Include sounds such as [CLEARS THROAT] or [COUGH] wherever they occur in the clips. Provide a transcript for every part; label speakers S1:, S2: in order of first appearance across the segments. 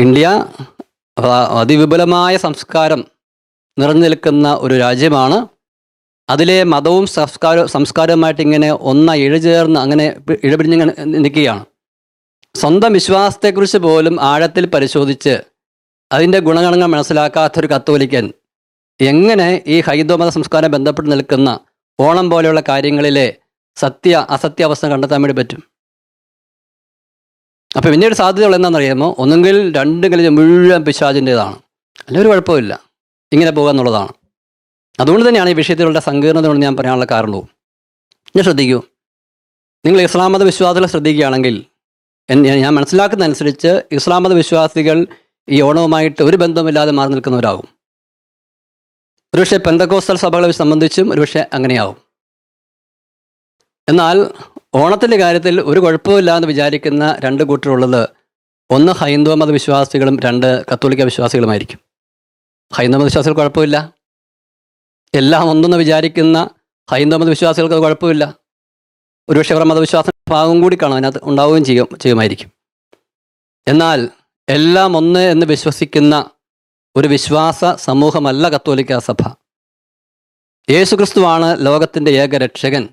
S1: India അതിവിപുലമായ സംസ്കാരം നിറഞ്ഞു നിൽക്കുന്ന ഒരു രാജ്യമാണ്. അതിലെ മതവും സംസ്കാരവും സംസ്കാരവുമായിട്ട് ഇങ്ങനെ ഒന്ന ഇഴചേർന്ന് അങ്ങനെ പി- നിൽക്കുകയാണ്. സ്വന്തം വിശ്വാസത്തെക്കുറിച്ച് പോലും ആഴത്തിൽ പരിശോധിച്ച് അതിന്റെ ഗുണഗണങ്ങൾ മനസ്സിലാക്കാത്തൊരു കത്തോലിക്കൻ എങ്ങനെ ഈ ഹൈന്ദവമത സംസ്കാരം ബന്ധപ്പെട്ട് നിൽക്കുന്ന ഓണം പോലെയുള്ള കാര്യങ്ങളിലെ സത്യ അസത്യാവസ്ഥ കണ്ടെത്താൻ വേണ്ടി പറ്റും? അപ്പോൾ പിന്നീട് സാധ്യതകൾ എന്താണെന്നറിയാമോ? ഒന്നുകിൽ രണ്ട് കളി മുഴുവൻ പിശാജിന്റേതാണ് അല്ലെങ്കിൽ ഒരു കുഴപ്പമില്ല ഇങ്ങനെ പോകുക എന്നുള്ളതാണ് അതുകൊണ്ട് തന്നെയാണ് ഈ വിഷയത്തിലുള്ള സങ്കീർണത കൊണ്ട് ഞാൻ പറയാനുള്ള കാരണവും. ഞാൻ ശ്രദ്ധിക്കൂ. നിങ്ങൾ ഇസ്ലാം മത ശ്രദ്ധിക്കുകയാണെങ്കിൽ ഞാൻ മനസ്സിലാക്കുന്നതനുസരിച്ച് ഇസ്ലാം മത വിശ്വാസികൾ ഈ ഓണവുമായിട്ട് ഒരു ബന്ധമില്ലാതെ മാറി നിൽക്കുന്നവരാകും. ഒരുപക്ഷെ പെന്തക്കോസ്തൽ സഭകളെ സംബന്ധിച്ചും ഒരുപക്ഷെ അങ്ങനെയാവും. എന്നാൽ ഓണത്തിന്റെ കാര്യത്തിൽ ഒരു കുഴപ്പമില്ല എന്ന് വിചാരിക്കുന്ന രണ്ട് കൂട്ടരുള്ളത് ഒന്ന് ഹൈന്ദവ മതവിശ്വാസികളും രണ്ട് കത്തോലിക്ക വിശ്വാസികളുമായിരിക്കും. ഹൈന്ദവ മതവിശ്വാസികൾ കുഴപ്പമില്ല. എല്ലാം ഒന്നെന്ന് വിചാരിക്കുന്ന ഹൈന്ദവ മതവിശ്വാസികൾക്ക് അത് കുഴപ്പമില്ല. ഒരുപക്ഷെ അവരുടെ മതവിശ്വാസം ഭാഗം കൂടി കാണും അതിനകത്ത് ഉണ്ടാവുകയും ചെയ്യും ചെയ്യുമായിരിക്കും. എന്നാൽ എല്ലാം ഒന്ന് എന്ന് വിശ്വസിക്കുന്ന ഒരു വിശ്വാസ സമൂഹമല്ല കത്തോലിക്ക സഭ. യേശുക്രിസ്തുവാണ് ലോകത്തിന്റെ ഏക രക്ഷകൻ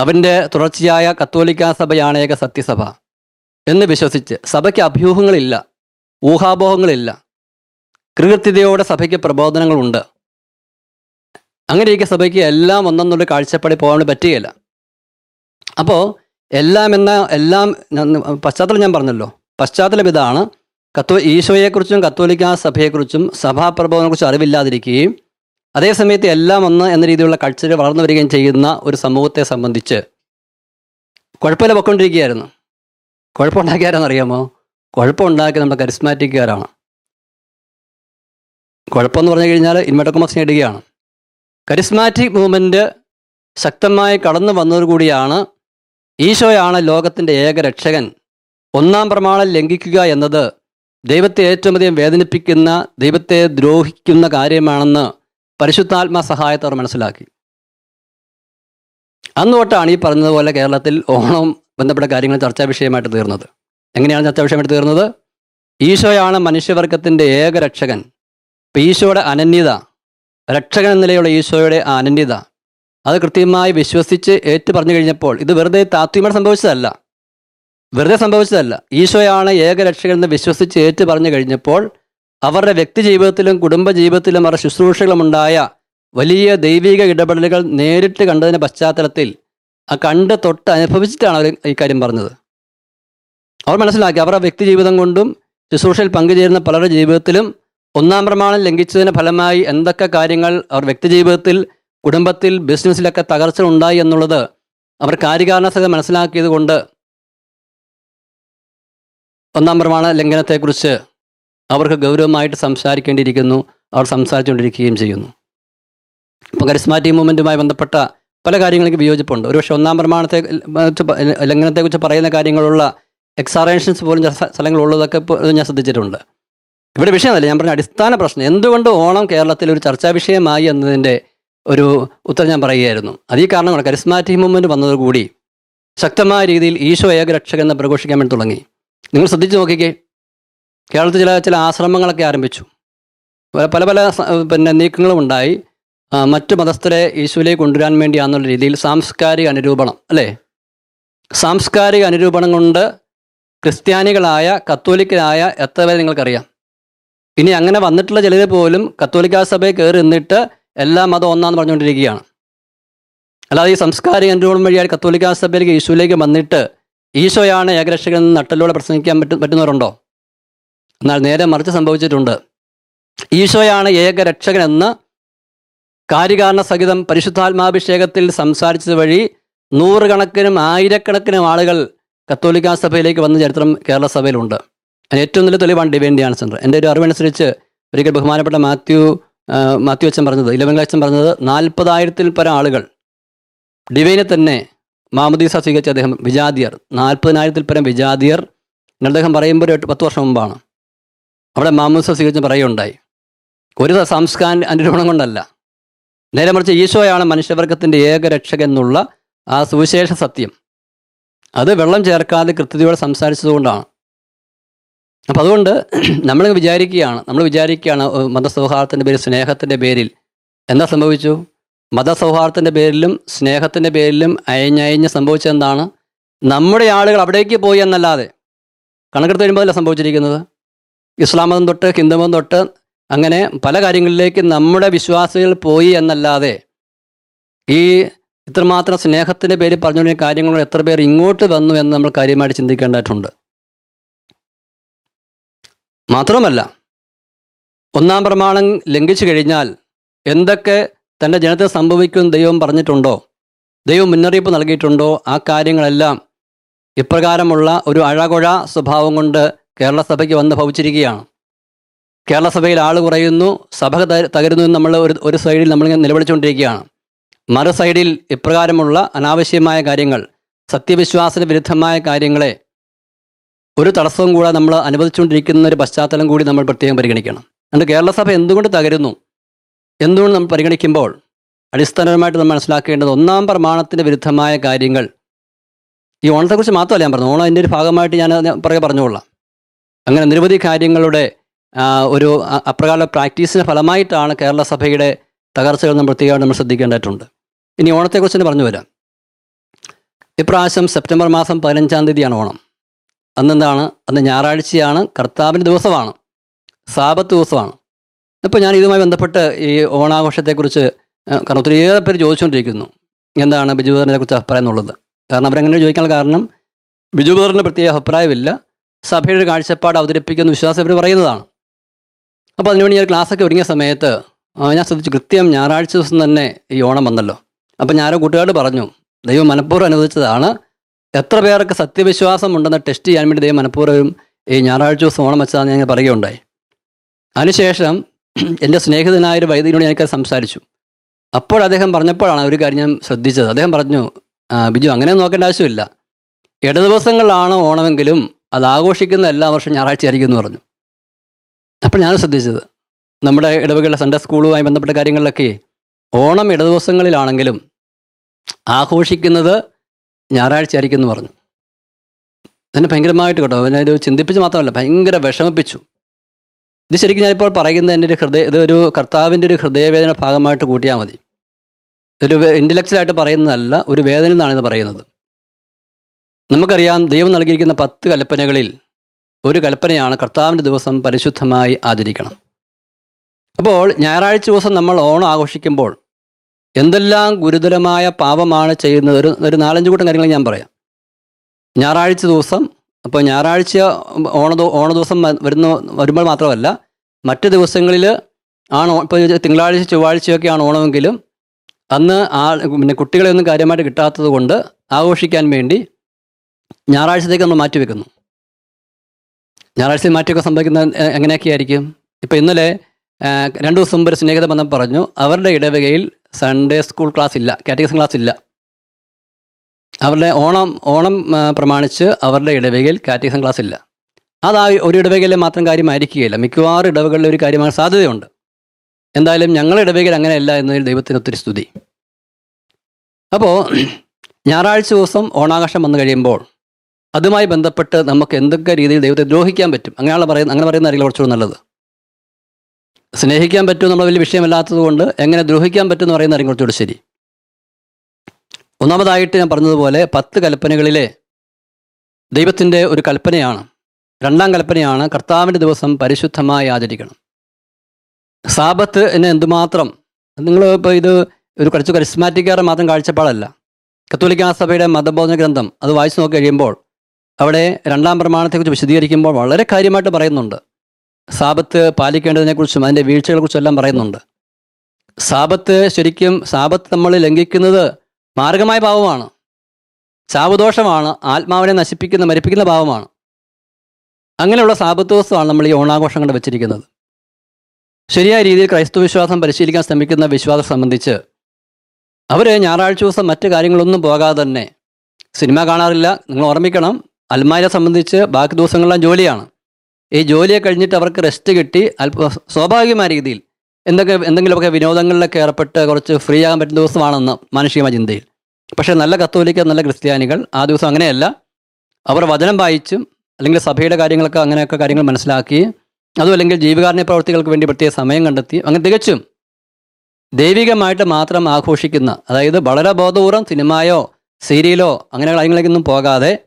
S1: അവന്റെ തുടർച്ചയായ കത്തോലിക്ക സഭയാണ് ഏക സത്യസഭ എന്ന് വിശ്വസിച്ച് സഭയ്ക്ക് അഭ്യൂഹങ്ങളില്ല ഊഹാപോഹങ്ങളില്ല. കൃത്യതയോടെ സഭയ്ക്ക് പ്രബോധനങ്ങളുണ്ട്. അങ്ങനെയൊക്കെ സഭയ്ക്ക് എല്ലാം ഒന്നെന്നുള്ള കാഴ്ചപ്പാടി പോകാൻ പറ്റുകയില്ല. അപ്പോൾ എല്ലാം എന്ന എല്ലാം പശ്ചാത്തലം ഞാൻ പറഞ്ഞല്ലോ. പശ്ചാത്തലം ഇതാണ്. കത്തോ ഈശോയെക്കുറിച്ചും കത്തോലിക്ക സഭയെക്കുറിച്ചും സഭാപ്രബോധനെക്കുറിച്ചും അറിവില്ലാതിരിക്കുകയും അതേസമയത്ത് എല്ലാം ഒന്ന് എന്ന രീതിയിലുള്ള കൾച്ചർ വളർന്നു വരികയും ചെയ്യുന്ന ഒരു സമൂഹത്തെ സംബന്ധിച്ച് കുഴപ്പമില്ല പൊക്കൊണ്ടിരിക്കുകയായിരുന്നു. കുഴപ്പമുണ്ടാക്കിയാരെന്ന് അറിയാമോ? കുഴപ്പമുണ്ടാക്കി നമ്മുടെ കരിസ്മാറ്റിക്കുകാരാണ് കുഴപ്പമെന്ന് പറഞ്ഞു കഴിഞ്ഞാൽ ഇൻവെർട്ടോമക്സ് നേടുകയാണ്. കരിസ്മാറ്റിക് മൂവ്മെന്റ് ശക്തമായി കടന്നു വന്നതോടുകൂടിയാണ് ഈശോയാണ് ലോകത്തിന്റെ ഏക രക്ഷകൻ. ഒന്നാം പ്രമാണം ലംഘിക്കുക എന്നത് ദൈവത്തെ ഏറ്റവും അധികം വേദനിപ്പിക്കുന്ന ദൈവത്തെ ദ്രോഹിക്കുന്ന കാര്യമാണെന്ന് പരിശുദ്ധാത്മാ സഹായത്തോടെ മനസ്സിലാക്കി. അന്ന് തൊട്ടാണ് ഈ പറഞ്ഞതുപോലെ കേരളത്തിൽ ഓണവും ബന്ധപ്പെട്ട കാര്യങ്ങൾ ചർച്ചാ വിഷയമായിട്ട് തീർന്നത്. എങ്ങനെയാണ് ചർച്ചാ വിഷയമായിട്ട് തീർന്നത്? ഈശോയാണ് മനുഷ്യവർഗത്തിന്റെ ഏക രക്ഷകൻ ഇപ്പം ഈശോയുടെ അനന്യത രക്ഷകൻ എന്ന നിലയുള്ള ഈശോയുടെ ആ അനന്യത അത് കൃത്യമായി വിശ്വസിച്ച് ഏറ്റു പറഞ്ഞു കഴിഞ്ഞപ്പോൾ ഇത് വെറുതെ താത്വികമായി സംഭവിച്ചതല്ല. വെറുതെ സംഭവിച്ചതല്ല. ഈശോയാണ് ഏക രക്ഷകൻ എന്ന് വിശ്വസിച്ച് ഏറ്റു പറഞ്ഞു കഴിഞ്ഞപ്പോൾ അവരുടെ വ്യക്തി ജീവിതത്തിലും കുടുംബ ജീവിതത്തിലും അവരുടെ ശുശ്രൂഷകളുമുണ്ടായ വലിയ ദൈവിക ഇടപെടലുകൾ നേരിട്ട് കണ്ടതിന്റെ പശ്ചാത്തലത്തിൽ ആ കണ്ട് തൊട്ട് അനുഭവിച്ചിട്ടാണ് അവർ ഈ കാര്യം പറഞ്ഞത്. അവർ മനസ്സിലാക്കി അവരുടെ വ്യക്തി ജീവിതം കൊണ്ടും ശുശ്രൂഷയിൽ പങ്കുചേരുന്ന പലരുടെ ജീവിതത്തിലും ഒന്നാം പ്രമാണം ലംഘിച്ചതിന് ഫലമായി എന്തൊക്കെ കാര്യങ്ങൾ അവർ വ്യക്തി ജീവിതത്തിൽ കുടുംബത്തിൽ ബിസിനസ്സിലൊക്കെ തകർച്ച ഉണ്ടായി എന്നുള്ളത് അവർ കാര്യകാരണ സഹിതം മനസ്സിലാക്കിയത് കൊണ്ട് ഒന്നാം പ്രമാണ ലംഘനത്തെക്കുറിച്ച് അവർക്ക് ഗൗരവമായിട്ട് സംസാരിക്കേണ്ടിയിരിക്കുന്നു. അവർ സംസാരിച്ചുകൊണ്ടിരിക്കുകയും ചെയ്യുന്നു. ഇപ്പം കരിസ്മാറ്റിക് മൂവ്മെന്റുമായി ബന്ധപ്പെട്ട പല കാര്യങ്ങൾക്ക് വിയോജിപ്പുണ്ട്. ഒരുപക്ഷെ ഒന്നാം പ്രമാണത്തെ ലംഘനത്തെക്കുറിച്ച് പറയുന്ന കാര്യങ്ങളുള്ള എക്സാറേഷൻസ് പോലും ചില സ്ഥ- സ്ഥലങ്ങളുള്ളതൊക്കെ ഞാൻ ശ്രദ്ധിച്ചിട്ടുണ്ട്. ഇവിടെ വിഷയമല്ല ഞാൻ പറഞ്ഞ അടിസ്ഥാന പ്രശ്നം. എന്തുകൊണ്ട് ഓണം കേരളത്തിൽ ഒരു ചർച്ചാ വിഷയമായി എന്നതിന്റെ ഒരു ഉത്തരം ഞാൻ പറയുകയായിരുന്നു. അത് ഈ കാരണമാണ് കരിസ്മാറ്റിക് മൂവ്മെന്റ് വന്നതോടുകൂടി ശക്തമായ രീതിയിൽ ഈശോ ഏകരക്ഷകെന്ന് പ്രഘോഷിക്കാൻ വേണ്ടി തുടങ്ങി. നിങ്ങൾ ശ്രദ്ധിച്ചു നോക്കിക്കേ കേരളത്തിൽ ചില ചില ആശ്രമങ്ങളൊക്കെ ആരംഭിച്ചു. പല- പല പിന്നെ നീക്കങ്ങളും ഉണ്ടായി. മറ്റ് മതസ്ഥരെ ഈശോയിലേക്ക് കൊണ്ടുവരാൻ വേണ്ടിയാണെന്നുള്ള രീതിയിൽ സാംസ്കാരിക അനുരൂപണം അല്ലേ? സാംസ്കാരിക അനുരൂപണം കൊണ്ട് ക്രിസ്ത്യാനികളായ കത്തോലിക്കരായ എത്ര പേരെ നിങ്ങൾക്കറിയാം? ഇനി അങ്ങനെ വന്നിട്ടുള്ള ചിലർ പോലും കത്തോലിക്ക സഭയിൽ കയറി നിന്നിട്ട് എല്ലാ മതം ഒന്നാന്ന് പറഞ്ഞുകൊണ്ടിരിക്കുകയാണ്. അല്ലാതെ ഈ സംസ്കാരിക അനുരൂപണം വഴിയായി കത്തോലിക്കാ സഭയിലേക്ക് ഈശോയിലേക്ക് വന്നിട്ട് ഈശോയാണ് ഏകരക്ഷകൻ നട്ടലിലൂടെ പ്രസംഗിക്കാൻ പറ്റും പറ്റുന്നവരുണ്ടോ? എന്നാൽ നേരെ മറിച്ച് സംഭവിച്ചിട്ടുണ്ട്. ഈശോയാണ് ഏകരക്ഷകൻ എന്ന് കാര്യകാരണ സഹിതം പരിശുദ്ധാത്മാഭിഷേകത്തിൽ സംസാരിച്ചത് വഴി നൂറുകണക്കിനും ആയിരക്കണക്കിനും ആളുകൾ കത്തോലിക്ക സഭയിലേക്ക് വന്ന ചരിത്രം കേരള സഭയിലുണ്ട്. ഏറ്റവും നല്ല തെളിവാണ് ഡിവൈൻ ഡ്യാൻസ് സെന്റർ എന്റെ ഒരു അറിവനുസരിച്ച് ഒരിക്കൽ ബഹുമാനപ്പെട്ട മാത്യു മാത്യു അച്ഛൻ പറഞ്ഞത് ഇലവൻ അച്ഛൻ പറഞ്ഞത് നാൽപ്പതായിരത്തിൽ പരം ആളുകൾ ഡിവൈനെ തന്നെ മാമദീസ സ്വീകരിച്ച അദ്ദേഹം വിജാതിയർ. നാൽപ്പതിനായിരത്തിൽ പരം വിജാതിയർ. എന്നദ്ദേഹം പറയുമ്പോൾ ഒരു പത്ത് വർഷം മുമ്പാണ്. അവിടെ മാമൂസ സ്വീകരിച്ച് പറയുകയുണ്ടായി. ഒരു സംസ്കാര അനുരൂപണം കൊണ്ടല്ല. നേരെ മറിച്ച് ഈശോയാണ് മനുഷ്യവർഗത്തിന്റെ ഏക രക്ഷകൻ എന്നുള്ള ആ സുവിശേഷ സത്യം. അത് വെള്ളം ചേർക്കാതെ കൃത്യതയോടെ സംസാരിച്ചതുകൊണ്ടാണ്. അപ്പം അതുകൊണ്ട് നമ്മൾ വിചാരിക്കുകയാണ് നമ്മൾ വിചാരിക്കുകയാണ് മതസൗഹാർദ്ദത്തിന്റെ പേരിൽ സ്നേഹത്തിന്റെ പേരിൽ. എന്താ സംഭവിച്ചു? മതസൗഹാർദ്ദത്തിന്റെ പേരിലും സ്നേഹത്തിന്റെ പേരിലും അയഞ്ഞയഞ്ഞ് സംഭവിച്ചതെന്താണ്? നമ്മുടെ ആളുകൾ അവിടേക്ക് പോയി എന്നല്ലാതെ. കണക്കെടുത്ത് വരുമ്പോഴല്ല സംഭവിച്ചിരിക്കുന്നത്. ഇസ്ലാം മതം തൊട്ട് ഹിന്ദുമതം തൊട്ട് അങ്ങനെ പല കാര്യങ്ങളിലേക്ക് നമ്മുടെ വിശ്വാസികൾ പോയി എന്നല്ലാതെ ഈ ഇത്രമാത്രം സ്നേഹത്തിന്റെ പേരിൽ പറഞ്ഞുകൊണ്ടിരുന്ന കാര്യങ്ങൾ എത്ര പേർ ഇങ്ങോട്ട് വന്നു എന്ന് നമ്മൾ കാര്യമായിട്ട് ചിന്തിക്കേണ്ടതായിട്ടുണ്ട്. മാത്രമല്ല ഒന്നാം പ്രമാണം ലംഘിച്ചു കഴിഞ്ഞാൽ എന്തൊക്കെ തന്റെ ജനത്തെ സംഭവിക്കും ദൈവം പറഞ്ഞിട്ടുണ്ടോ? ദൈവം മുന്നറിയിപ്പ് നൽകിയിട്ടുണ്ടോ? ആ കാര്യങ്ങളെല്ലാം ഇപ്രകാരമുള്ള ഒരു അഴകുഴ സ്വഭാവം കൊണ്ട് കേരള സഭയ്ക്ക് വന്ന് ഭവിച്ചിരിക്കുകയാണ്. കേരള സഭയിൽ ആൾ കുറയുന്നു സഭ തകരുന്നു എന്ന് നമ്മൾ ഒരു ഒരു സൈഡിൽ നമ്മളിങ്ങനെ നിലവിളിച്ചുകൊണ്ടിരിക്കുകയാണ്. മറു സൈഡിൽ ഇപ്രകാരമുള്ള അനാവശ്യമായ കാര്യങ്ങൾ സത്യവിശ്വാസത്തിന് വിരുദ്ധമായ കാര്യങ്ങളെ ഒരു തടസ്സവും കൂടെ നമ്മൾ അനുവദിച്ചുകൊണ്ടിരിക്കുന്ന ഒരു പശ്ചാത്തലം കൂടി നമ്മൾ പ്രത്യേകം പരിഗണിക്കണം. അതുകൊണ്ട് കേരള സഭ എന്തുകൊണ്ട് തകരുന്നു? എന്തുകൊണ്ട് നമ്മൾ പരിഗണിക്കുമ്പോൾ അടിസ്ഥാനപരമായിട്ട് നമ്മൾ മനസ്സിലാക്കേണ്ടത് ഒന്നാം പ്രമാണത്തിന് വിരുദ്ധമായ കാര്യങ്ങൾ. ഈ ഓണത്തെക്കുറിച്ച് മാത്രമല്ല ഞാൻ പറഞ്ഞു ഓണം അതിന്റെ ഒരു ഭാഗമായിട്ട് ഞാൻ പറയുക പറഞ്ഞുകൊള്ളാം. അങ്ങനെ നിരവധി കാര്യങ്ങളുടെ ഒരു അപ്രകാല പ്രാക്ടീസിന് ഫലമായിട്ടാണ് കേരള സഭയുടെ തകർച്ചകൾ നമ്മൾ പ്രത്യേകമായിട്ട് നമ്മൾ ശ്രദ്ധിക്കേണ്ടതായിട്ടുണ്ട്. ഇനി ഓണത്തെക്കുറിച്ച് തന്നെ പറഞ്ഞു വരാം. ഇപ്രാവശ്യം സെപ്റ്റംബർ മാസം പതിനഞ്ചാം തീയതിയാണ് ഓണം. അന്നെന്താണ്? അന്ന് ഞായറാഴ്ചയാണ് കർത്താവിന്റെ ദിവസമാണ് സാപത്ത് ദിവസമാണ്. അപ്പോൾ ഞാൻ ഇതുമായി ബന്ധപ്പെട്ട് ഈ ഓണാഘോഷത്തെക്കുറിച്ച് കാരണം ഒത്തിരിയേറെ പേര് ചോദിച്ചുകൊണ്ടിരിക്കുന്നു. എന്താണ് ബിജു ബദറിനെ കുറിച്ച് അഭിപ്രായം എന്നുള്ളത്? കാരണം അവരങ്ങനെ ചോദിക്കാൻ കാരണം? ബിജു ബദറിന് പ്രത്യേക അഭിപ്രായമില്ല. സഭയുടെ ഒരു കാഴ്ചപ്പാട് അവതരിപ്പിക്കുന്ന വിശ്വാസം ഇവർ പറയുന്നതാണ്. അപ്പോൾ അതിനുവേണ്ടി ഞാൻ ക്ലാസ്സൊക്കെ ഒരുങ്ങിയ സമയത്ത് ഞാൻ ശ്രദ്ധിച്ചു കൃത്യം ഞായറാഴ്ച ദിവസം തന്നെ ഈ ഓണം വന്നല്ലോ. അപ്പം ഞാനോ കൂട്ടുകാരോട് പറഞ്ഞു ദൈവം മനഃപൂർവം അനുവദിച്ചതാണ്. എത്ര പേർക്ക് സത്യവിശ്വാസം ഉണ്ടെന്ന് ടെസ്റ്റ് ചെയ്യാൻ വേണ്ടി ദൈവം മനഃപൂർവം ഈ ഞായറാഴ്ച ദിവസം ഓണം വെച്ചതാണെന്ന് ഞാൻ പറയുകയുണ്ടായി. അതിനുശേഷം എന്റെ സ്നേഹിതനായ ഒരു വൈദികനോട് ഞാനൊക്കെ സംസാരിച്ചു. അപ്പോൾ അദ്ദേഹം പറഞ്ഞപ്പോഴാണ് ഒരു കാര്യം ഞാൻ ശ്രദ്ധിച്ചത്. അദ്ദേഹം പറഞ്ഞു ബിജു അങ്ങനെ നോക്കേണ്ട ആവശ്യമില്ല. ഇട ദിവസങ്ങളിലാണ് ഓണമെങ്കിലും അത് ആഘോഷിക്കുന്ന എല്ലാ വർഷവും ഞായറാഴ്ച ആയിരിക്കും എന്ന് പറഞ്ഞു. അപ്പോൾ ഞാൻ ശ്രദ്ധിച്ചത്. നമ്മുടെ ഇടവകയിലെ സൺഡേ സ്കൂളുമായി ബന്ധപ്പെട്ട കാര്യങ്ങളിലൊക്കെ ഓണം ഇടദിവസങ്ങളിലാണെങ്കിലും ആഘോഷിക്കുന്നത് ഞായറാഴ്ച ആയിരിക്കും എന്ന് പറഞ്ഞു. എന്നെ ഭയങ്കരമായിട്ട് കേട്ടോ അതിനെ ചിന്തിപ്പിച്ച് മാത്രമല്ല ഭയങ്കര വിഷമിപ്പിച്ചു. ഇത് ശരിക്കും ഞാനിപ്പോൾ പറയുന്നത് എന്റെ ഒരു ഹൃദയ ഇതൊരു കർത്താവിന്റെ ഒരു ഹൃദയവേദന ഭാഗമായിട്ട് കൂട്ടിയാൽ മതി. ഒരു ഇന്റലക്ച്വലായിട്ട് പറയുന്നതല്ല ഒരു വേദന എന്നാണ് ഇത് പറയുന്നത്. നമുക്കറിയാം ദൈവം നൽകിയിരിക്കുന്ന പത്ത് കൽപ്പനകളിൽ ഒരു കൽപ്പനയാണ് കർത്താവിന്റെ ദിവസം പരിശുദ്ധമായി ആചരിക്കണം. അപ്പോൾ ഞായറാഴ്ച ദിവസം നമ്മൾ ഓണം ആഘോഷിക്കുമ്പോൾ എന്തെല്ലാം ഗുരുതരമായ പാപമാണ് ചെയ്യുന്നത്? ഒരു ഒരു നാലഞ്ച് കൂട്ടം കാര്യങ്ങൾ ഞാൻ പറയാം. ഞായറാഴ്ച ദിവസം അപ്പോൾ ഞായറാഴ്ച ഓണ ഓണ ദിവസം വരുന്ന വരുമ്പോൾ മാത്രമല്ല മറ്റ് ദിവസങ്ങളിൽ ആണ് ഇപ്പോൾ തിങ്കളാഴ്ച ചൊവ്വാഴ്ചയൊക്കെയാണ് ഓണമെങ്കിലും അന്ന് ആ പിന്നെ കുട്ടികളെയൊന്നും കാര്യമായിട്ട് കിട്ടാത്തത് കൊണ്ട് ആഘോഷിക്കാൻ വേണ്ടി ഞായറാഴ്ചത്തേക്ക് നമ്മൾ മാറ്റിവെക്കുന്നു ഞായറാഴ്ച മാറ്റിയൊക്കെ സംഭവിക്കുന്ന എങ്ങനെയൊക്കെ ആയിരിക്കും ഇപ്പം ഇന്നലെ രണ്ട് ദിവസം മുമ്പ് ഒരു സ്നേഹിത ബന്ധം പറഞ്ഞു അവരുടെ ഇടവകയിൽ സൺഡേ സ്കൂൾ ക്ലാസ് ഇല്ല കാറ്റഗറിസം ക്ലാസ് ഇല്ല. അവരുടെ ഓണം ഓണം പ്രമാണിച്ച് അവരുടെ ഇടവകയിൽ കാറ്റഗറിസം ക്ലാസ് ഇല്ല. അത് ആ ഒരു ഇടവകയിലെ മാത്രം കാര്യമായിരിക്കുകയില്ല. മിക്കവാറും ഇടവകളിലെ ഒരു കാര്യമായ സാധ്യതയുണ്ട്. എന്തായാലും ഞങ്ങളുടെ ഇടവകയിൽ അങ്ങനെയല്ല എന്നതിൽ ദൈവത്തിന് ഒത്തിരി സ്തുതി. അപ്പോൾ ഞായറാഴ്ച ദിവസം ഓണാഘോഷം വന്നു കഴിയുമ്പോൾ അതുമായി ബന്ധപ്പെട്ട് നമുക്ക് എന്തൊക്കെ രീതിയിൽ ദൈവത്തെ ദ്രോഹിക്കാൻ പറ്റും? അങ്ങനെയുള്ള പറയുന്ന അങ്ങനെ പറയുന്ന അറിയില്ല കുറച്ചുകൂടെ നല്ലത്. സ്നേഹിക്കാൻ പറ്റും നമ്മൾ വലിയ വിഷയമല്ലാത്തത് കൊണ്ട് എങ്ങനെ ദ്രോഹിക്കാൻ പറ്റും എന്ന് പറയുന്ന അറിയും കുറച്ചുകൂടെ ശരി. ഒന്നാമതായിട്ട് ഞാൻ പറഞ്ഞതുപോലെ പത്ത് കൽപ്പനകളിലെ ദൈവത്തിന്റെ ഒരു കൽപ്പനയാണ്. രണ്ടാം കൽപ്പനയാണ് കർത്താവിന്റെ ദിവസം പരിശുദ്ധമായി ആചരിക്കണം. സാപത്ത് എന്നെ എന്തുമാത്രം നിങ്ങൾ ഇപ്പോൾ ഇത് ഒരു കുറച്ച് കരിസ്മാറ്റിക്കാരുടെ മാത്രം കാഴ്ചപ്പാടല്ല. കത്തോലിക്കാ സഭയുടെ മതബോധന ഗ്രന്ഥം അത് വായിച്ചു നോക്കി കഴിയുമ്പോൾ അവിടെ രണ്ടാം പ്രമാണത്തെക്കുറിച്ച് വിശദീകരിക്കുമ്പോൾ വളരെ കാര്യമായിട്ട് പറയുന്നുണ്ട്. സാപത്ത് പാലിക്കേണ്ടതിനെക്കുറിച്ചും അതിന്റെ വീഴ്ചകളെക്കുറിച്ചും എല്ലാം പറയുന്നുണ്ട്. സാപത്ത് ശരിക്കും സാപത്ത് നമ്മൾ ലംഘിക്കുന്നത് മാർഗമായ ഭാവമാണ് ശാപദോഷമാണ് ആത്മാവിനെ നശിപ്പിക്കുന്ന മരിപ്പിക്കുന്ന ഭാവമാണ് അങ്ങനെയുള്ള സാപത്ത് ദിവസമാണ് നമ്മൾ ഈ ഓണാഘോഷം കണ്ട് വെച്ചിരിക്കുന്നത്. ശരിയായ രീതിയിൽ ക്രൈസ്തവ വിശ്വാസം പരിശീലിക്കാൻ ശ്രമിക്കുന്ന വിശ്വാസം സംബന്ധിച്ച് അവർ ഞായറാഴ്ച ദിവസം മറ്റു കാര്യങ്ങളൊന്നും പോകാതെ തന്നെ സിനിമ കാണാറില്ല. നിങ്ങൾ ഓർമ്മിക്കണം അൽമാരെ സംബന്ധിച്ച് ബാക്കി ദിവസങ്ങളെല്ലാം ജോലിയാണ്. ഈ ജോലിയെ കഴിഞ്ഞിട്ട് അവർക്ക് റെസ്റ്റ് കിട്ടി. അല്പ സ്വാഭാവികമായ രീതിയിൽ എന്തൊക്കെ എന്തെങ്കിലുമൊക്കെ വിനോദങ്ങളിലൊക്കെ ഏർപ്പെട്ട് കുറച്ച് ഫ്രീ ആകാൻ പറ്റുന്ന ദിവസമാണെന്ന് മാനുഷികമായ ചിന്തയിൽ. പക്ഷേ നല്ല കത്തോലിക്ക നല്ല ക്രിസ്ത്യാനികൾ ആ ദിവസം അങ്ങനെയല്ല. അവർ വചനം വായിച്ചും അല്ലെങ്കിൽ സഭയുടെ കാര്യങ്ങളൊക്കെ അങ്ങനെയൊക്കെ കാര്യങ്ങൾ മനസ്സിലാക്കി. അതും അല്ലെങ്കിൽ ജീവകാരുണ്യ പ്രവർത്തികൾക്ക് വേണ്ടി പ്രത്യേക സമയം കണ്ടെത്തി. അങ്ങനെ തികച്ചും ദൈവികമായിട്ട് മാത്രം ആഘോഷിക്കുന്ന അതായത് വളരെ ബോധപൂർവം സിനിമയോ സീരിയലോ അങ്ങനെ കാര്യങ്ങളിലേക്കൊന്നും പോകാതെ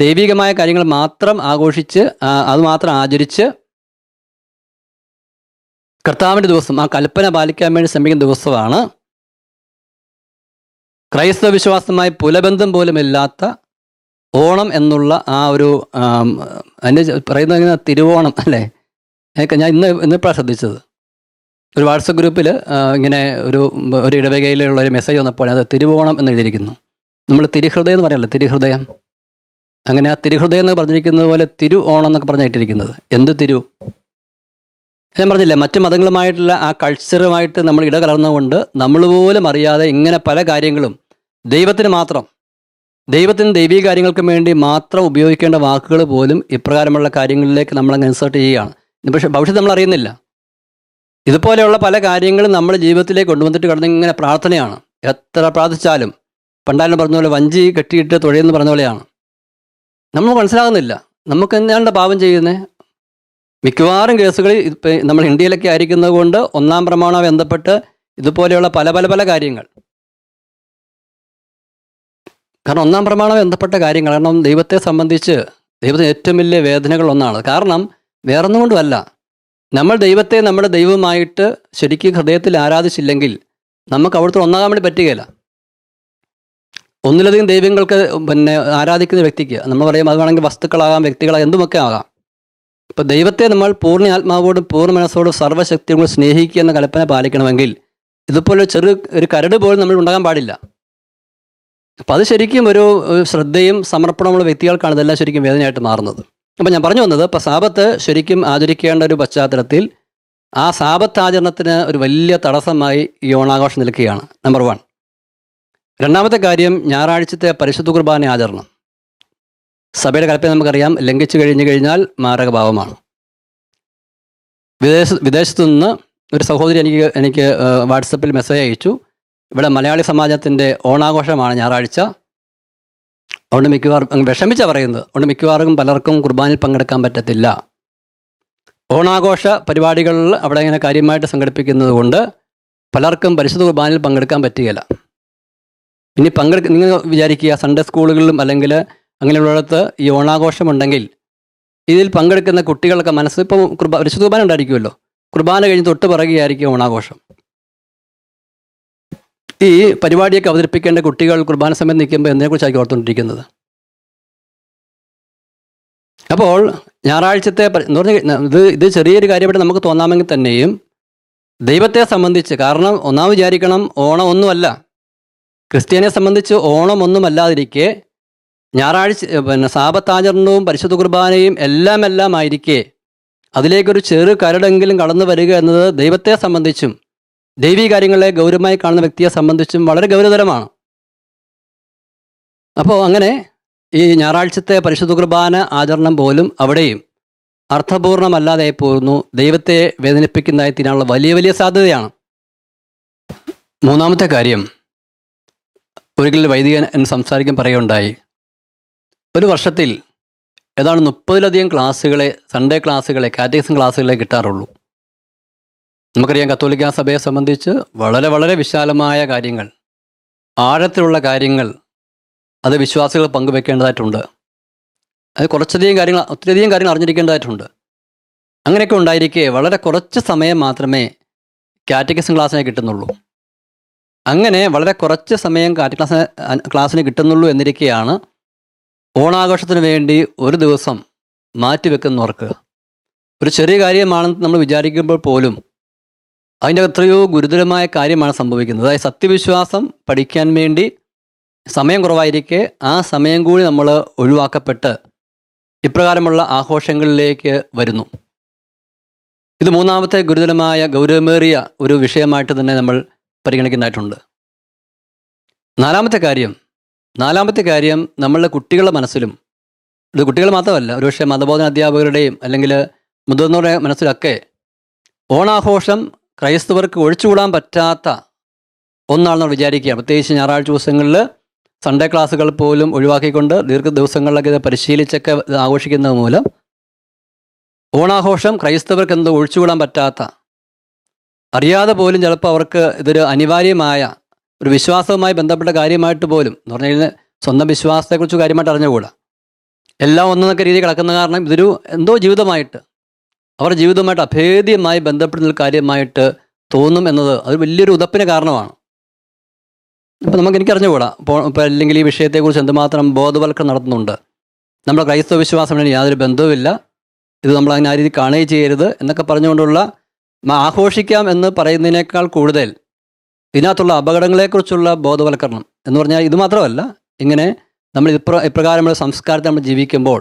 S1: ദൈവികമായ കാര്യങ്ങൾ മാത്രം ആഘോഷിച്ച് അത് മാത്രം ആചരിച്ച് കർത്താവിന്റെ ദിവസം ആ കൽപ്പന പാലിക്കാൻ വേണ്ടി ശ്രമിക്കുന്ന ദിവസമാണ് ക്രൈസ്തവ വിശ്വാസമായി പുലബന്ധം പോലുമില്ലാത്ത ഓണം എന്നുള്ള ആ ഒരു എന്റെ പറയുന്നത് തിരുവോണം അല്ലേ? ഞാൻ ഇന്ന് ഇന്നിപ്പോഴാണ് ശ്രദ്ധിച്ചത്. ഒരു വാട്സപ്പ് ഗ്രൂപ്പിൽ ഇങ്ങനെ ഒരു ഒരു ഇടവകയിലുള്ള ഒരു മെസ്സേജ് വന്നപ്പോൾ അത് തിരുവോണം എന്ന് എഴുതിയിരിക്കുന്നു. നമ്മൾ തിരുഹൃദയം എന്ന് പറയല്ലോ? തിരുഹൃദയം. അങ്ങനെ ആ തിരുഹൃദയം എന്ന് പറഞ്ഞിരിക്കുന്നത് പോലെ തിരു ഓണം എന്നൊക്കെ പറഞ്ഞിട്ടിരിക്കുന്നത്. എന്ത് തിരു? ഞാൻ പറഞ്ഞില്ലേ മറ്റു മതങ്ങളുമായിട്ടുള്ള ആ കൾച്ചറുമായിട്ട് നമ്മൾ ഇടകലർന്നുകൊണ്ട് നമ്മൾ പോലും അറിയാതെ ഇങ്ങനെ പല കാര്യങ്ങളും ദൈവത്തിന് മാത്രം ദൈവത്തിന് ദൈവീക കാര്യങ്ങൾക്കും വേണ്ടി മാത്രം ഉപയോഗിക്കേണ്ട വാക്കുകൾ പോലും ഇപ്രകാരമുള്ള കാര്യങ്ങളിലേക്ക് നമ്മളങ്ങ് ഇൻസേർട്ട് ചെയ്യുകയാണ്. പക്ഷേ ഭവിഷ്യത്ത് നമ്മൾ അറിയുന്നില്ല. ഇതുപോലെയുള്ള പല കാര്യങ്ങളും നമ്മുടെ ജീവിതത്തിലേക്ക് കൊണ്ടുവന്നിട്ട് കിടന്ന് ഇങ്ങനെ പ്രാർത്ഥനയാണ്. എത്ര പ്രാർത്ഥിച്ചാലും പണ്ടാലും പറഞ്ഞ പോലെ വഞ്ചി കെട്ടിയിട്ട് തുഴയെന്ന് പറഞ്ഞ പോലെയാണ്. നമ്മൾ മനസ്സിലാകുന്നില്ല. നമുക്ക് എന്താണ് പാപം ചെയ്യുന്നത് മിക്കവാറും കേസുകളിൽ ഇപ്പം നമ്മൾ ഇന്ത്യയിലൊക്കെ ആയിരിക്കുന്നത് കൊണ്ട് ഒന്നാം പ്രമാണം ബന്ധപ്പെട്ട് ഇതുപോലെയുള്ള പല പല പല കാര്യങ്ങൾ. കാരണം ഒന്നാം പ്രമാണം ബന്ധപ്പെട്ട കാര്യങ്ങൾ. കാരണം ദൈവത്തെ സംബന്ധിച്ച് ദൈവത്തിന് ഏറ്റവും വലിയ വേദനകൾ ഒന്നാണ് കാരണം വേറെ ഒന്നുകൊണ്ടുമല്ല നമ്മൾ ദൈവത്തെ നമ്മുടെ ദൈവമായിട്ട് ശരിക്കും ഹൃദയത്തിൽ ആരാധിച്ചില്ലെങ്കിൽ നമുക്ക് അവിടുത്തെ ഒന്നാകാൻ വേണ്ടി പറ്റുകയില്ല. ഒന്നിലധികം ദൈവങ്ങൾക്ക് പിന്നെ ആരാധിക്കുന്ന വ്യക്തിക്ക് നമ്മൾ പറയും അത് വേണമെങ്കിൽ വസ്തുക്കളാകാം വ്യക്തികളാകാം എന്തുമൊക്കെ ആകാം. ഇപ്പം ദൈവത്തെ നമ്മൾ പൂർണ ആത്മാവോടും പൂർണ മനസ്സോടും സർവശക്തിയോടും കൂടി സ്നേഹിക്കുക എന്ന കൽപ്പന പാലിക്കണമെങ്കിൽ ഇതുപോലെ ചെറു ഒരു കരട് പോലും നമ്മൾ ഉണ്ടാകാൻ പാടില്ല. അപ്പം അത് ശരിക്കും ഒരു ശ്രദ്ധയും സമർപ്പണമുള്ള വ്യക്തികൾക്കാണ് ഇതെല്ലാം ശരിക്കും വേദനയായിട്ട് മാറുന്നത്. അപ്പം ഞാൻ പറഞ്ഞു വന്നത് ഇപ്പം സാപത്ത് ശരിക്കും ആചരിക്കേണ്ട ഒരു പശ്ചാത്തലത്തിൽ ആ സാപത്ത് ആചരണത്തിന് ഒരു വലിയ തടസ്സമായി ഈ ഓണാഘോഷം നിൽക്കുകയാണ്. Number one. രണ്ടാമത്തെ കാര്യം ഞായറാഴ്ചത്തെ പരിശുദ്ധ കുർബാന ആചരണം. സഭയുടെ കൽപ്പന നമുക്കറിയാം ലംഘിച്ചു കഴിഞ്ഞു കഴിഞ്ഞാൽ മാരകഭാവമാണ് വിദേശ വിദേശത്തു നിന്ന് ഒരു സഹോദരി എനിക്ക് എനിക്ക് വാട്സപ്പിൽ മെസ്സേജ് അയച്ചു. ഇവിടെ മലയാളി സമാജത്തിന്റെ ഓണാഘോഷമാണ് ഞായറാഴ്ച. അതുകൊണ്ട് മിക്കവാറും വിഷമിച്ച പറയുന്നത്. അതുകൊണ്ട് മിക്കവാറും പലർക്കും കുർബാനയിൽ പങ്കെടുക്കാൻ പറ്റത്തില്ല. ഓണാഘോഷ പരിപാടികളിൽ അവിടെ ഇങ്ങനെ കാര്യമായിട്ട് സംഘടിപ്പിക്കുന്നത് കൊണ്ട് പലർക്കും പരിശുദ്ധ കുർബാനയിൽ പങ്കെടുക്കാൻ പറ്റുകയില്ല. ഇനി പങ്കെടുക്ക നിങ്ങൾ വിചാരിക്കുക സൺഡേ സ്കൂളുകളിലും അല്ലെങ്കിൽ അങ്ങനെയുള്ളിടത്ത് ഈ ഓണാഘോഷമുണ്ടെങ്കിൽ ഇതിൽ പങ്കെടുക്കുന്ന കുട്ടികളൊക്കെ മനസ്സ് ഇപ്പോൾ കുർബാ വിശുദ്ധ കുർബാന ഉണ്ടായിരിക്കുമല്ലോ. കുർബാന കഴിഞ്ഞ് തൊട്ട് പിറകെയായിരിക്കും ഓണാഘോഷം. ഈ പരിപാടിയൊക്കെ അവതരിപ്പിക്കേണ്ട കുട്ടികൾ കുർബാന സമയം നിൽക്കുമ്പോൾ എന്തിനെക്കുറിച്ചായിരിക്കും ഓർത്തുകൊണ്ടിരിക്കുന്നത്? അപ്പോൾ ഞായറാഴ്ചത്തെ എന്ന് പറഞ്ഞാൽ ഇത് ഇത് ചെറിയൊരു കാര്യമായിട്ട് നമുക്ക് തോന്നാമെങ്കിൽ തന്നെയും ദൈവത്തെ സംബന്ധിച്ച് കാരണം ഒന്നാമത് വിചാരിക്കണം ഓണം ഒന്നുമല്ല. ക്രിസ്ത്യാനിയെ സംബന്ധിച്ച് ഓണം ഒന്നുമല്ലാതിരിക്കെ ഞായറാഴ്ച പിന്നെ സാപത്താചരണവും പരിശുദ്ധ കുർബാനയും എല്ലാം എല്ലാം ആയിരിക്കെ അതിലേക്കൊരു ചെറു കരടെങ്കിലും കടന്നു വരിക എന്നത് ദൈവത്തെ സംബന്ധിച്ചും ദൈവീ കാര്യങ്ങളെ ഗൗരവമായി കാണുന്ന വ്യക്തിയെ സംബന്ധിച്ചും വളരെ ഗൗരവതരമാണ്. അപ്പോൾ അങ്ങനെ ഈ ഞായറാഴ്ചത്തെ പരിശുദ്ധ കുർബാന ആചരണം പോലും അവിടെയും അർത്ഥപൂർണമല്ലാതെ പോകുന്നു ദൈവത്തെ വേദനിപ്പിക്കുന്നതായി തീരാനുള്ള വലിയ വലിയ സാധ്യതയാണ്. മൂന്നാമത്തെ കാര്യം ഒരിക്കൽ വൈദികൻ എന്ന് സംസാരിക്കാൻ പറയുകയുണ്ടായി. ഒരു വർഷത്തിൽ ഏതാണ്ട് മുപ്പതിലധികം ക്ലാസ്സുകളെ സൺഡേ ക്ലാസ്സുകളെ കാറ്റഗറിസം ക്ലാസ്സുകളെ കിട്ടാറുള്ളൂ. നമുക്കറിയാം കത്തോലിക്ക സഭയെ സംബന്ധിച്ച് വളരെ വളരെ വിശാലമായ കാര്യങ്ങൾ ആഴത്തിലുള്ള കാര്യങ്ങൾ അത് വിശ്വാസികൾ പങ്കുവെക്കേണ്ടതായിട്ടുണ്ട്. അത് കുറച്ചധികം കാര്യങ്ങൾ ഒത്തിരിയധികം കാര്യങ്ങൾ അറിഞ്ഞിരിക്കേണ്ടതായിട്ടുണ്ട്. അങ്ങനെയൊക്കെ ഉണ്ടായിരിക്കെ വളരെ കുറച്ച് സമയം മാത്രമേ കാറ്റഗറിസം ക്ലാസ്സിനെ കിട്ടുന്നുള്ളൂ. അങ്ങനെ വളരെ കുറച്ച് സമയം കാറ്റ് ക്ലാസ് ക്ലാസ്സിന് കിട്ടുന്നുള്ളൂ എന്നിരിക്കെയാണ് ഓണാഘോഷത്തിന് വേണ്ടി ഒരു ദിവസം മാറ്റിവെക്കുന്നവർക്ക്. ഒരു ചെറിയ കാര്യമാണെന്ന് നമ്മൾ വിചാരിക്കുമ്പോൾ പോലും അതിന്റെ എത്രയോ ഗുരുതരമായ കാര്യമാണ് സംഭവിക്കുന്നത്. അതായത് സത്യവിശ്വാസം പഠിക്കാൻ വേണ്ടി സമയം കുറവായിരിക്കെ ആ സമയം കൂടി നമ്മൾ ഒഴിവാക്കപ്പെട്ട് ഇപ്രകാരമുള്ള ആഘോഷങ്ങളിലേക്ക് വരുന്നു. ഇത് മൂന്നാമത്തെ ഗുരുതരമായ ഗൗരവമേറിയ ഒരു വിഷയമായിട്ട് തന്നെ നമ്മൾ പരിഗണിക്കുന്നതായിട്ടുണ്ട്. നാലാമത്തെ കാര്യം നാലാമത്തെ കാര്യം നമ്മളുടെ കുട്ടികളുടെ മനസ്സിലും ഇത് കുട്ടികൾ മാത്രമല്ല ഒരുപക്ഷെ മതബോധന അധ്യാപകരുടെയും അല്ലെങ്കിൽ മുതിർന്നവരുടെ മനസ്സിലൊക്കെ ഓണാഘോഷം ക്രൈസ്തവർക്ക് ഒഴിച്ചുകൂടാൻ പറ്റാത്ത ഒന്നാണെന്ന് വിചാരിക്കുക. പ്രത്യേകിച്ച് ഞായറാഴ്ച ദിവസങ്ങളിൽ സൺഡേ ക്ലാസ്സുകൾ പോലും ഒഴിവാക്കിക്കൊണ്ട് ദീർഘ ദിവസങ്ങളിലൊക്കെ ഇത് പരിശീലിച്ചൊക്കെ ആഘോഷിക്കുന്നത് മൂലം ഓണാഘോഷം ക്രൈസ്തവർക്ക് എന്തോ ഒഴിച്ചുകൂടാൻ പറ്റാത്ത അറിയാതെ പോലും ചിലപ്പോൾ അവർക്ക് ഇതൊരു അനിവാര്യമായ ഒരു വിശ്വാസവുമായി ബന്ധപ്പെട്ട കാര്യമായിട്ട് പോലും എന്ന് പറഞ്ഞു കഴിഞ്ഞാൽ സ്വന്തം വിശ്വാസത്തെക്കുറിച്ച് കാര്യമായിട്ട് അറിഞ്ഞുകൂടാ. എല്ലാം ഒന്നെന്നൊക്കെ രീതി കിടക്കുന്ന കാരണം ഇതൊരു എന്തോ ജീവിതമായിട്ട് അവരുടെ ജീവിതവുമായിട്ട് അഭേദ്യമായി ബന്ധപ്പെടുന്ന കാര്യമായിട്ട് തോന്നും എന്നത് അത് വലിയൊരു ഉതപ്പിന് കാരണമാണ്. ഇപ്പം നമുക്ക് എനിക്ക് അറിഞ്ഞുകൂടാ. ഇപ്പോൾ ഇപ്പോൾ അല്ലെങ്കിൽ ഈ വിഷയത്തെക്കുറിച്ച് എന്തുമാത്രം ബോധവൽക്കരണം നടത്തുന്നുണ്ട്. നമ്മുടെ ക്രൈസ്തവ വിശ്വാസം യാതൊരു ബന്ധവുമില്ല. ഇത് നമ്മൾ അങ്ങനെ ആ രീതി കാണുകയും ചെയ്യരുത് എന്നൊക്കെ പറഞ്ഞുകൊണ്ടുള്ള ആഘോഷിക്കാം എന്ന് പറയുന്നതിനേക്കാൾ കൂടുതൽ ഇതിനകത്തുള്ള അപകടങ്ങളെക്കുറിച്ചുള്ള ബോധവൽക്കരണം എന്ന് പറഞ്ഞാൽ ഇത് മാത്രമല്ല ഇങ്ങനെ നമ്മൾ ഇപ്ര ഇപ്രകാരമുള്ള സംസ്കാരത്തെ നമ്മൾ ജീവിക്കുമ്പോൾ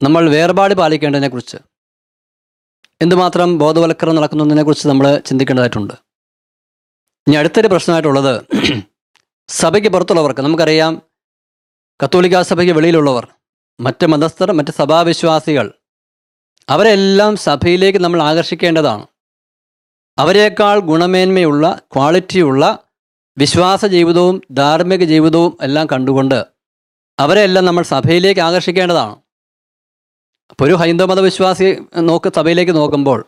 S1: നമ്മൾ വേർപാട് പാലിക്കേണ്ടതിനെക്കുറിച്ച് എന്തുമാത്രം ബോധവൽക്കരണം നടക്കുന്നതിനെക്കുറിച്ച് നമ്മൾ ചിന്തിക്കേണ്ടതായിട്ടുണ്ട്. ഇനി അടുത്തൊരു പ്രശ്നമായിട്ടുള്ളത് [CLEARS THROAT] സഭയ്ക്ക് പുറത്തുള്ളവർക്ക് നമുക്കറിയാം കത്തോലിക്കാ സഭയ്ക്ക് വെളിയിലുള്ളവർ മറ്റ് മതസ്ഥർ മറ്റ് സഭാവിശ്വാസികൾ അവരെല്ലാം സഭയിലേക്ക് നമ്മൾ ആകർഷിക്കേണ്ടതാണ്. അവരെക്കാൾ ഗുണമേന്മയുള്ള ക്വാളിറ്റിയുള്ള വിശ്വാസ ജീവിതവും ധാർമ്മിക ജീവിതവും എല്ലാം കണ്ടുകൊണ്ട് അവരെല്ലാം നമ്മൾ സഭയിലേക്ക് ആകർഷിക്കേണ്ടതാണ്. അപ്പോൾ ഒരു ഹൈന്ദവ മതവിശ്വാസി നോക്ക് സഭയിലേക്ക് നോക്കുമ്പോൾ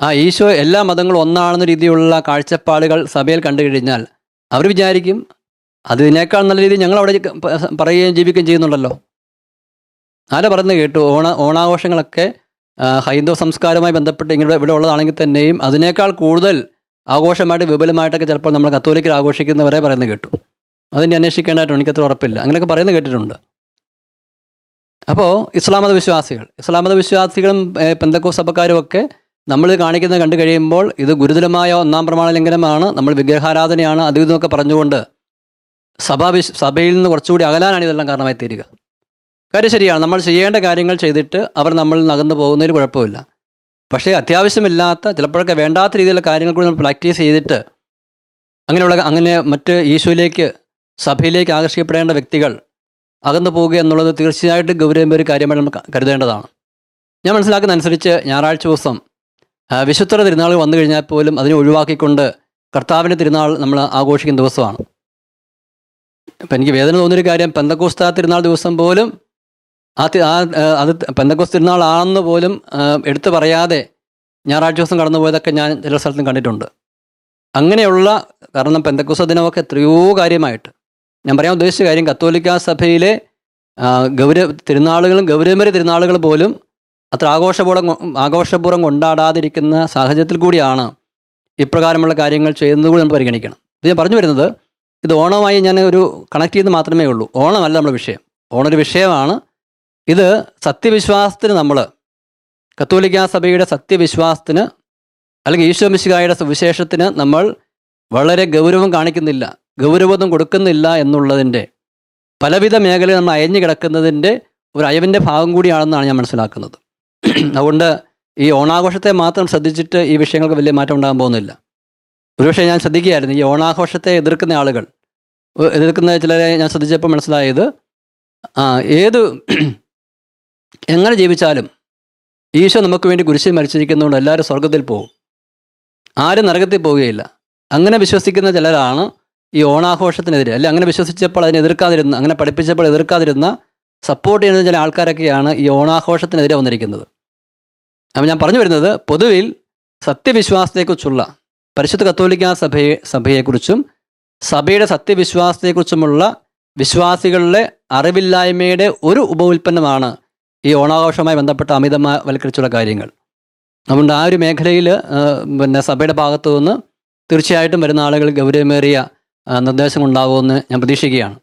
S1: ആ ഈശോ എല്ലാ മതങ്ങളും ഒന്നാണെന്ന രീതിയിലുള്ള കാഴ്ചപ്പാടുകൾ സഭയിൽ കണ്ടു കഴിഞ്ഞാൽ അവർ വിചാരിക്കും അതിനേക്കാൾ നല്ല രീതിയിൽ ഞങ്ങൾ അവിടെ പറയുകയും ജീവിക്കുകയും ചെയ്യുന്നുണ്ടല്ലോ. ആരെ പറയുന്നത് കേട്ടു? ഓണ ഓണാഘോഷങ്ങളൊക്കെ ഹൈന്ദവ സംസ്കാരവുമായി ബന്ധപ്പെട്ട് ഇങ്ങനെ ഇവിടെ ഉള്ളതാണെങ്കിൽ തന്നെയും അതിനേക്കാൾ കൂടുതൽ ആഘോഷമായിട്ട് വിപുലമായിട്ടൊക്കെ ചിലപ്പോൾ നമ്മൾ കത്തോലിക്കർ ആഘോഷിക്കുന്നവരെ പറയുന്നത് കേട്ടു. അതിന്റെ അന്വേഷിക്കേണ്ടതായിട്ട് എനിക്കത്ര ഉറപ്പില്ല. അങ്ങനെയൊക്കെ പറയുന്നത് കേട്ടിട്ടുണ്ട്. അപ്പോൾ ഇസ്ലാമത വിശ്വാസികൾ ഇസ്ലാമത വിശ്വാസികളും പെന്തക്കോ സഭക്കാരും ഒക്കെ നമ്മൾ കാണിക്കുന്നത് കണ്ടു കഴിയുമ്പോൾ ഇത് ഗുരുതരമായ ഒന്നാം പ്രമാണ ലംഘനമാണ്. നമ്മൾ വിഗ്രഹാരാധനയാണ്. അത് ഇതൊക്കെ പറഞ്ഞുകൊണ്ട് സഭാ സഭയിൽ നിന്ന് കുറച്ചുകൂടി അകലാനാണ് ഇതെല്ലാം കാരണമായി തീരുക കാര്യം ശരിയാണ്. നമ്മൾ ചെയ്യേണ്ട കാര്യങ്ങൾ ചെയ്തിട്ട് അവർ നമ്മൾ നകന്നു പോകുന്നതിൽ കുഴപ്പമില്ല. പക്ഷേ അത്യാവശ്യമില്ലാത്ത ചിലപ്പോഴൊക്കെ വേണ്ടാത്ത രീതിയിലുള്ള കാര്യങ്ങൾ കൂടി നമ്മൾ പ്രാക്ടീസ് ചെയ്തിട്ട് അങ്ങനെയുള്ള അങ്ങനെ മറ്റ് ഈശോയിലേക്ക് സഭയിലേക്ക് ആകർഷിക്കപ്പെടേണ്ട വ്യക്തികൾ അകന്നു പോവുക എന്നുള്ളത് തീർച്ചയായിട്ടും ഗൗരവമായ ഒരു കാര്യമായി നമ്മൾ കരുതേണ്ടതാണ്. ഞാൻ മനസ്സിലാക്കുന്ന അനുസരിച്ച് ഞായറാഴ്ച ദിവസം വിശുദ്ധ തിരുനാൾ വന്നു കഴിഞ്ഞാൽ പോലും അതിനെ ഒഴിവാക്കിക്കൊണ്ട് കർത്താവിന്റെ തിരുനാൾ നമ്മൾ ആഘോഷിക്കുന്ന ദിവസമാണ്. ഇപ്പം എനിക്ക് വേദന തോന്നിയൊരു കാര്യം പെന്തക്കോസ്താ തിരുനാൾ ദിവസം പോലും ആ ആ അത് പെന്തക്കോസ് തിരുനാളാണെന്ന് പോലും എടുത്തു പറയാതെ ഞായറാഴ്ച ദിവസം കടന്നു പോയതൊക്കെ ഞാൻ ചില സ്ഥലത്തും കണ്ടിട്ടുണ്ട്. അങ്ങനെയുള്ള കാരണം പെന്തക്കോസ് ദിനമൊക്കെ എത്രയോ കാര്യമായിട്ട്. ഞാൻ പറയാൻ ഉദ്ദേശിച്ച കാര്യം കത്തോലിക്ക സഭയിലെ ഗൗരവ തിരുനാളുകളും ഗൗരവമേറിയ തിരുനാളുകൾ പോലും അത്ര ആഘോഷപൂർവം ആഘോഷപൂർവം കൊണ്ടാടാതിരിക്കുന്ന സാഹചര്യത്തിൽ കൂടിയാണ് ഇപ്രകാരമുള്ള കാര്യങ്ങൾ ചെയ്യുന്നത് കൂടി നമ്മൾ പരിഗണിക്കണം. ഇത് ഞാൻ പറഞ്ഞു വരുന്നത് ഇത് ഓണമായി ഞാൻ ഒരു കണക്ട് ചെയ്ത് മാത്രമേ ഉള്ളൂ. ഓണമല്ല നമ്മുടെ വിഷയം. ഓണൊരു വിഷയമാണ്. ഇത് സത്യവിശ്വാസത്തിന് നമ്മൾ കത്തോലിക്ക സഭയുടെ സത്യവിശ്വാസത്തിന് അല്ലെങ്കിൽ ഈശോ മിശിഹായുടെ സുവിശേഷത്തിന് നമ്മൾ വളരെ ഗൗരവം കാണിക്കുന്നില്ല ഗൗരവമൊന്നും കൊടുക്കുന്നില്ല എന്നുള്ളതിന്റെ പലവിധ മേഖലയിൽ നമ്മൾ അയഞ്ഞു കിടക്കുന്നതിന്റെ ഒരു അയവിന്റെ ഭാഗം കൂടിയാണെന്നാണ് ഞാൻ മനസ്സിലാക്കുന്നത്. അതുകൊണ്ട് ഈ ഓണാഘോഷത്തെ മാത്രം ശ്രദ്ധിച്ചിട്ട് ഈ വിഷയങ്ങൾക്ക് വലിയ മാറ്റം ഉണ്ടാകാൻ പോകുന്നില്ല. ഒരുപക്ഷെ ഞാൻ ശ്രദ്ധിക്കുകയായിരുന്നു ഈ ഓണാഘോഷത്തെ എതിർക്കുന്ന ആളുകൾ എതിർക്കുന്ന ചിലരെ ഞാൻ ശ്രദ്ധിച്ചപ്പോൾ മനസ്സിലായത് ഏത് എങ്ങനെ ജീവിച്ചാലും ഈശോ നമുക്ക് വേണ്ടി കുരിശിൽ മരിച്ചിരിക്കുന്നതുകൊണ്ട് എല്ലാവരും സ്വർഗത്തിൽ പോകും. ആരും നരകത്തിൽ പോവുകയില്ല. അങ്ങനെ വിശ്വസിക്കുന്ന ചിലരാണ് ഈ ഓണാഘോഷത്തിനെതിരെ. അല്ലെ അങ്ങനെ വിശ്വസിച്ചപ്പോൾ അതിനെ എതിർക്കാതിരുന്ന അങ്ങനെ പഠിപ്പിച്ചപ്പോൾ എതിർക്കാതിരുന്ന സപ്പോർട്ട് ചെയ്യുന്ന ചില ആൾക്കാരൊക്കെയാണ് ഈ ഓണാഘോഷത്തിനെതിരെ വന്നിരിക്കുന്നത്. അപ്പം ഞാൻ പറഞ്ഞു വരുന്നത് പൊതുവിൽ സത്യവിശ്വാസത്തെക്കുറിച്ചുള്ള പരിശുദ്ധ കത്തോലിക്ക സഭയെ സഭയെക്കുറിച്ചും സഭയുടെ സത്യവിശ്വാസത്തെക്കുറിച്ചുമുള്ള വിശ്വാസികളുടെ അറിവില്ലായ്മയുടെ ഒരു ഉപ ഉൽപ്പന്നമാണ് ഈ ഓണാഘോഷവുമായി ബന്ധപ്പെട്ട അമിതവൽക്കരിച്ചുള്ള കാര്യങ്ങൾ. അതുകൊണ്ട് ആ ഒരു മേഖലയിൽ പിന്നെ സഭയുടെ ഭാഗത്തു നിന്ന് തീർച്ചയായിട്ടും വരുന്ന ആളുകൾ ഗൗരവമേറിയ നിർദ്ദേശം ഉണ്ടാകുമെന്ന് ഞാൻ പ്രതീക്ഷിക്കുകയാണ്.